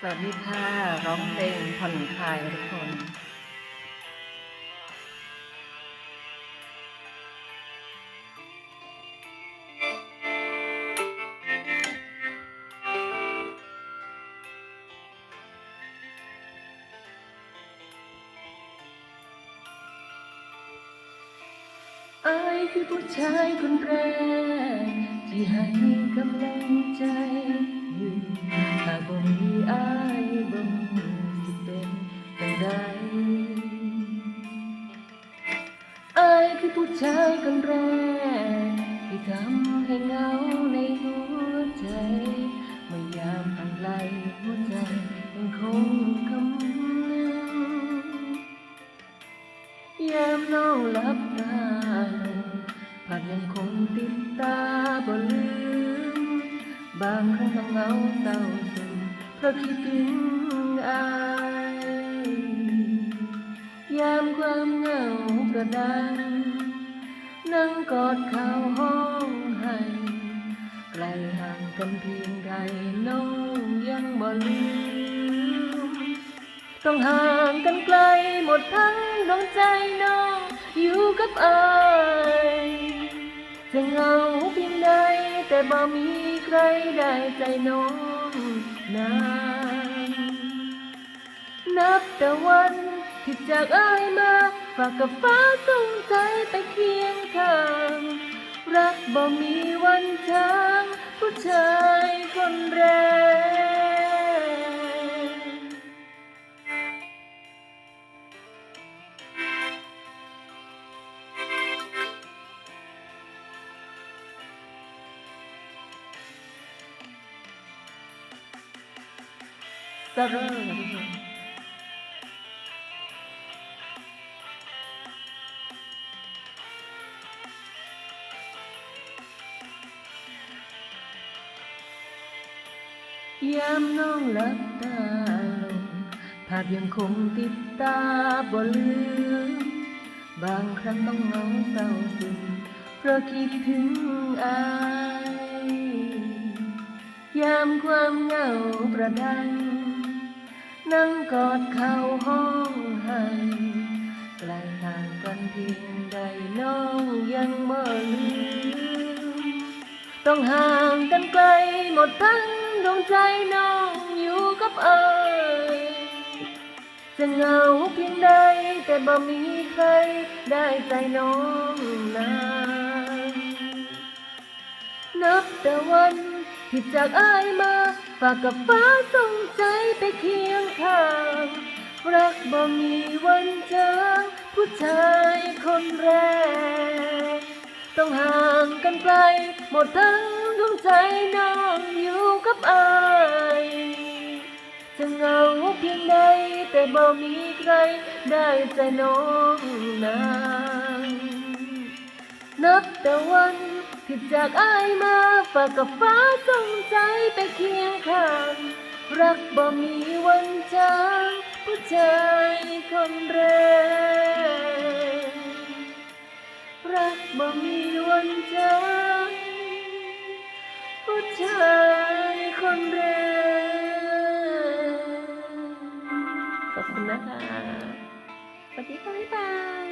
สวัสดีค่ะร้องเพลงผ่อนคลายทุกคนอายคือผู้ชายคนแรกที่ให้กำลังใจ ผู้ชายคนแรก ที่ทำให้เหงาในหัวใจเมื่อยามห่างไกลหัวใจยังคงคำนึงยามน้องหลับตาลงภาพยังคงติดตาบ่ลืมบางครั้งต้องเหงาเศร้าซึมเพราะคิดถึงอายยามความเหงากระดัง นั่งกอดเขาห้องให้ไกลห่างกันเพียงใดน้องยังบ่ลืมต้องห่างกันไกลหมดทั้งดวงใจน้องอยู่กับอายจะเหงาเพียงใดแต่บ่มีใครได้ใจน้องนานนับแต่วันที่จากอายมา ฝากกับฟ้าส่งใจไปเคียงข้างรักบ่มีวันจางผู้ชายคนแรกสร่อ ยามน้องหลับตาลง ภาพยังคงติดตาบ่ลืม บางครั้งต้องเหงาเศร้าซึมเพราะคิดถึงอาย ยามความเหงาประดัง นั่งกอดเข้าห้องให้ไกลห่างกันเพียงใดน้องยังไม่ลืม ต้องห่างกันไกลหมดทั้ง ดวงใจน้องอยู่กับเอ่ยจะเหงาเพียงใดแต่บ่มีใครได้ใจน้องนานนับแต่วันที่จากอายมาฝากกับฟ้าส่งใจไปเคียงข้างรักบ่มีวันเจางผู้ชายคนแรก ต้องห่างกันไกลหมดทั้ง ดวงใจน้องอยู่กับอายจะเหงาเพียงใดแต่บ่มีใครได้ใจน้องนานนับแต่วันที่จากอายมาฝากกับฟ้าส่งใจไปเคียงข้างรักบ่มีวันจางผู้ชายคนแรกรักบ่มีวันจาง ชายคนแรกขอบคุณนะคะสวัสดีค่ะบ๊ายบาย